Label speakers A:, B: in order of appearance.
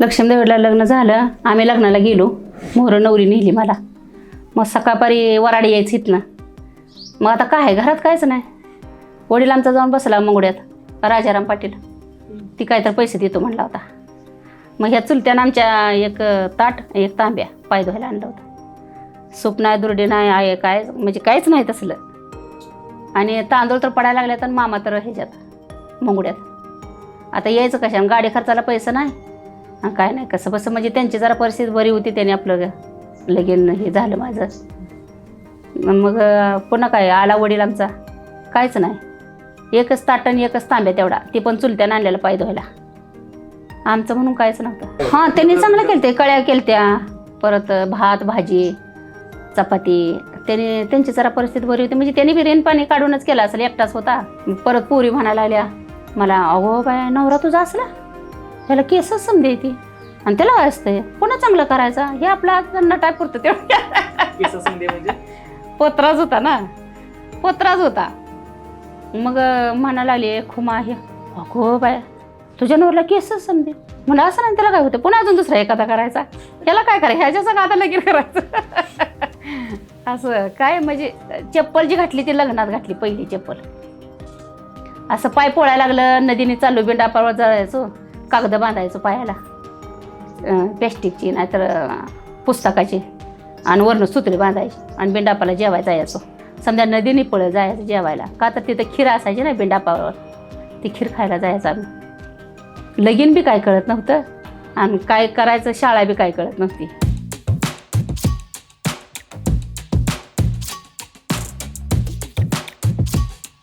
A: लक्ष्मीदेवीला लग्न झालं आम्ही लग्नाला गेलो. मोहर नवरी नेली मला. मग सकाळपारी वराडी यायची इथनं. मग आता काय घरात कायच नाही. वडील आमचा जाऊन बसला मंगुड्यात राजाराम पाटील. ती काय तर पैसे देतो म्हणला होता. मग ह्या चुलत्यानं आमच्या एक ताट एक तांब्या पाय धुवायला आणलं होतं. सूप नाही दुर्डी नाही आहे काय म्हणजे काहीच नाही तसलं. आणि तांदूळ तर पडायला लागले तर मामा तर ह्याच्यात मंगुड्यात. आता यायचं कशा गाडी खर्चाला पैसे नाही. काय नाही कसं बसं म्हणजे त्यांची जरा परिस्थिती बरी होती त्याने आपलं लगीन हे झालं माझं. मग पुन्हा काय आला वडील आमचा? काहीच नाही. एकच ताटण एकच तांब्या तेवढा. ते पण चुलत्यानं आणलेला पाय धुवायला. आमचं म्हणून काहीच नव्हतं. हां त्यांनी चांगलं केलं ते कळ्या केलत्या परत भात भाजी चपाती. त्याने त्यांची जरा परिस्थिती बरी होती. म्हणजे त्यांनी बी पाणी काढूनच केलं असेल एकटाच होता. परत पुरी म्हणायला लागल्या मला अगो बाय नवरा तुझा असला? त्याला केसच समजे ती. आणि त्याला काय असतंय पुन्हा चांगलं करायचा? हे आपला नटाय पुरतं तेवढं.
B: केस संधी म्हणजे?
A: पोत्राच होता ना? पोत्राच होता. मग म्हणायला लागली खुमा आहे अगो बाय तुझ्या नवरला केसच समजे म्हणलं असं नाही त्याला काय होतं? पुन्हा अजून दुसरा एखादा करायचा? याला काय करायचं? ह्याच्या सगळं आता लगीन करायचं. असं काय म्हणजे चप्पल जी घातली ती लग्नात घातली पहिली चप्पल. असं पाय पोळायला लागलं नदीने चालू बिंडापावर जायचो. कागद बांधायचो पायाला. प्लॅस्टिकची नाहीतर पुस्तकाची. आणि वरनं सुतळी बांधायची. आणि बिंडापाला जेवायला जायचो. समजा नदीने पळ जायचं जेवायला. का तर तिथं खीर असायची ना बिंडापावर ती खीर खायला जायचं आम्ही. लगीन बी काय कळत नव्हतं. आणि काय करायचं शाळा बी काय कळत नव्हती.